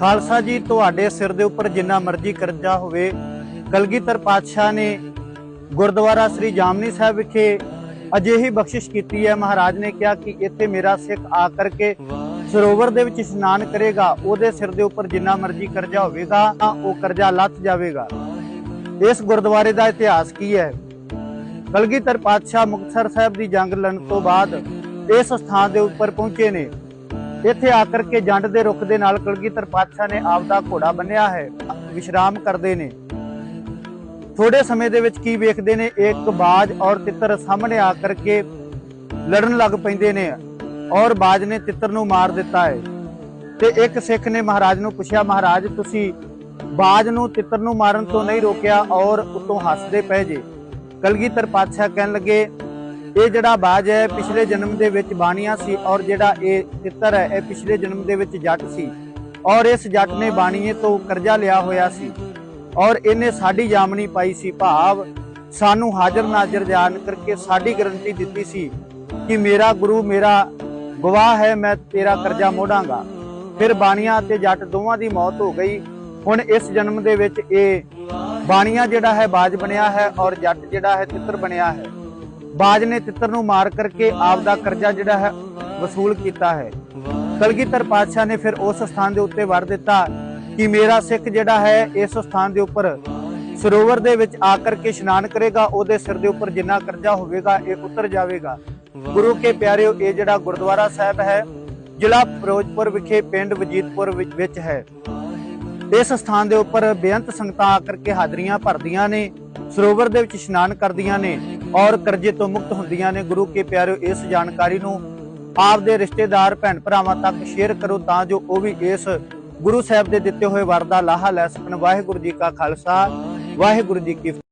ਖਾਲਸਾ ਜੀ, ਤੁਹਾਡੇ ਸਿਰ ਦੇ ਉੱਪਰ ਜਿੰਨਾ ਮਰਜ਼ੀ ਕਰਜ਼ਾ ਹੋਵੇ, ਕਲਗੀਧਰ ਪਾਤਸ਼ਾਹ ਨੇ ਗੁਰਦੁਆਰਾ ਸ੍ਰੀ ਜਾਮਨੀ ਸਾਹਿਬ ਵਿਖੇ ਅਜਿਹੀ ਬਖਸ਼ਿਸ਼ ਕੀਤੀ ਹੈ। ਮਹਾਰਾਜ ਨੇ ਕਿਹਾ ਕਿ ਇੱਥੇ ਮੇਰਾ ਸਿੱਖ ਆ ਕਰਕੇ ਸਰੋਵਰ ਦੇ ਵਿੱਚ ਇਸ਼ਨਾਨ ਕਰੇਗਾ, ਉਹਦੇ ਸਿਰ ਦੇ ਉੱਪਰ ਜਿੰਨਾ ਮਰਜ਼ੀ ਕਰਜ਼ਾ ਹੋਵੇਗਾ, ਤਾਂ ਉਹ ਕਰਜ਼ਾ ਲੱਥ ਜਾਵੇਗਾ। ਇਸ ਗੁਰਦੁਆਰੇ ਦਾ ਇਤਿਹਾਸ ਕੀ ਹੈ? ਕਲਗੀਧਰ ਪਾਤਸ਼ਾਹ ਮੁਕਤਸਰ ਸਾਹਿਬ ਦੀ ਜੰਗ ਲੜਨ ਤੋਂ ਬਾਅਦ ਇਸ ਸਥਾਨ ਦੇ ਉੱਪਰ ਪਹੁੰਚੇ ਨੇ। ਇੱਥੇ ਆ ਕਰਕੇ ਜੰਡ ਦੇ ਰੁੱਖ ਦੇ ਨਾਲ ਕਲਗੀਧਰ ਪਾਤਸ਼ਾਹ ਨੇ ਆਪਦਾ ਘੋੜਾ ਬੰਨਿਆ ਹੈ। ਵਿਸ਼ਰਾਮ ਕਰਦੇ ਨੇ। ਥੋੜੇ ਸਮੇਂ ਦੇ ਵਿੱਚ ਕੀ ਵੇਖਦੇ ਨੇ? ਇੱਕ ਬਾਜ ਔਰ ਤਿੱਤਰ ਸਾਹਮਣੇ ਆ ਕਰਕੇ ਲੜਨ ਲੱਗ ਪੈਂਦੇ ਨੇ ਔਰ ਬਾਜ ਨੇ ਤਿੱਤਰ ਨੂੰ ਮਾਰ ਦਿੱਤਾ ਹੈ। ਤੇ ਇੱਕ ਸਿੱਖ ਨੇ ਮਹਾਰਾਜ ਨੂੰ ਪੁੱਛਿਆ, ਮਹਾਰਾਜ, ਤੁਸੀਂ ਬਾਜ ਨੂੰ ਤਿੱਤਰ ਨੂੰ ਮਾਰਨ ਤੋਂ ਨਹੀਂ ਰੋਕਿਆ ਔਰ ਉਤੋਂ ਹੱਸਦੇ ਪਏ ਜੇ? ਕਲਗੀਧਰ ਪਾਤਸ਼ਾਹ ਕਹਿਣ ਲੱਗੇ ਇਹ ਜਿਹੜਾ ਬਾਜ ਹੈ, ਪਿਛਲੇ ਜਨਮ ਦੇ ਵਿੱਚ ਬਾਣੀਆਂ ਸੀ ਔਰ ਜਿਹੜਾ ਇਹ ਤਿੱਤਰ ਹੈ, ਇਹ ਪਿਛਲੇ ਜਨਮ ਦੇ ਵਿੱਚ ਜੱਟ ਸੀ। ਔਰ ਇਸ ਜੱਟ ਨੇ ਬਾਣੀਏ ਤੋਂ ਕਰਜ਼ਾ ਲਿਆ ਹੋਇਆ ਸੀ। ਔਰ ਇਹਨੇ ਸਾਡੀ ਜਾਮਣੀ ਪਾਈ ਸੀ ਭਾਵ, ਸਾਨੂੰ ਹਾਜ਼ਰ ਨਾਜ਼ਰ ਜਾਣ ਕਰਕੇ ਸਾਡੀ ਗਰੰਟੀ ਦਿੱਤੀ ਸੀ ਕਿ ਮੇਰਾ ਗੁਰੂ, ਮੇਰਾ ਗਵਾਹ ਹੈ, ਮੈਂ ਤੇਰਾ ਕਰਜ਼ਾ ਮੋੜਾਂਗਾ। ਫਿਰ ਬਾਣੀਆਂ ਅਤੇ ਜੱਟ ਦੋਵਾਂ ਦੀ ਮੌਤ ਹੋ ਗਈ। ਹੁਣ ਇਸ ਜਨਮ ਦੇ ਵਿੱਚ ਇਹ ਬਾਣੀਆਂ ਜਿਹੜਾ ਹੈ, ਬਾਜ ਬਣਿਆ ਹੈ ਔਰ ਜੱਟ ਜਿਹੜਾ ਹੈ, ਤਿੱਤਰ ਬਣਿਆ ਹੈ। ਬਾਜ ਨੇ ਤਿੱਤਰ ਨੂੰ ਮਾਰ ਕਰਕੇ ਆਪ ਦਾ ਕਰਜ਼ਾ ਜਿਹੜਾ ਹੈ ਵਸੂਲ ਕੀਤਾ ਹੈ। ਕਲਗੀਧਰ ਪਾਤਸ਼ਾਹ ਨੇ ਫਿਰ ਉਸ ਸਥਾਨ ਦੇ ਉੱਤੇ ਵਰ ਦਿੱਤਾ ਕਿ ਮੇਰਾ ਸਿੱਖ ਜਿਹੜਾ ਹੈ ਇਸ ਸਥਾਨ ਦੇ ਉੱਪਰ ਸਰੋਵਰ ਦੇ ਵਿੱਚ ਆ ਕਰਕੇ ਇਸ਼ਨਾਨ ਕਰੇਗਾ, ਉਹਦੇ ਸਿਰ ਦੇ ਉੱਪਰ ਜਿੰਨਾ ਕਰਜ਼ਾ ਹੋਵੇਗਾ, ਇਹ ਉਤਰ ਜਾਵੇਗਾ। ਗੁਰੂ ਕੇ ਪਿਆਰਿਓ, ਇਹ ਜਿਹੜਾ ਗੁਰਦੁਆਰਾ ਸਾਹਿਬ ਹੈ, ਜ਼ਿਲ੍ਹਾ ਫਿਰੋਜ਼ਪੁਰ ਵਿਖੇ ਪਿੰਡ ਵਜੀਤਪੁਰ ਵਿੱਚ ਵਿੱਚ ਹੈ। ਇਸ ਸਥਾਨ ਦੇ ਉੱਪਰ ਬੇਅੰਤ ਸੰਗਤਾਂ ਆ ਕਰਕੇ ਹਾਜ਼ਰੀਆਂ ਭਰਦੀਆਂ ਨੇ, ਸਰੋਵਰ ਦੇ ਵਿੱਚ ਇਸ਼ਨਾਨ ਕਰਦੀਆਂ ਨੇ। ਔਰ ਕਰਜ਼ੇ ਤੋਂ ਮੁਕਤ ਹੁੰਦੀਆਂ ਨੇ। ਗੁਰੂ ਕੇ ਪਿਆਰਿਓ, ਇਸ ਜਾਣਕਾਰੀ ਨੂੰ ਆਪਦੇ ਰਿਸ਼ਤੇਦਾਰ, ਭੈਣ ਭਰਾਵਾਂ ਤੱਕ ਸ਼ੇਅਰ ਕਰੋ ਤਾਂ ਜੋ ਉਹ ਵੀ ਇਸ ਗੁਰੂ ਸਾਹਿਬ ਦੇ ਦਿੱਤੇ ਹੋਏ ਵਰ ਦਾ ਲਾਹਾ ਲੈ ਸਕਣ। ਵਾਹਿਗੁਰੂ ਜੀ ਕਾ ਖਾਲਸਾ, ਵਾਹਿਗੁਰੂ ਜੀ ਕੀ ਫਤਿਹ।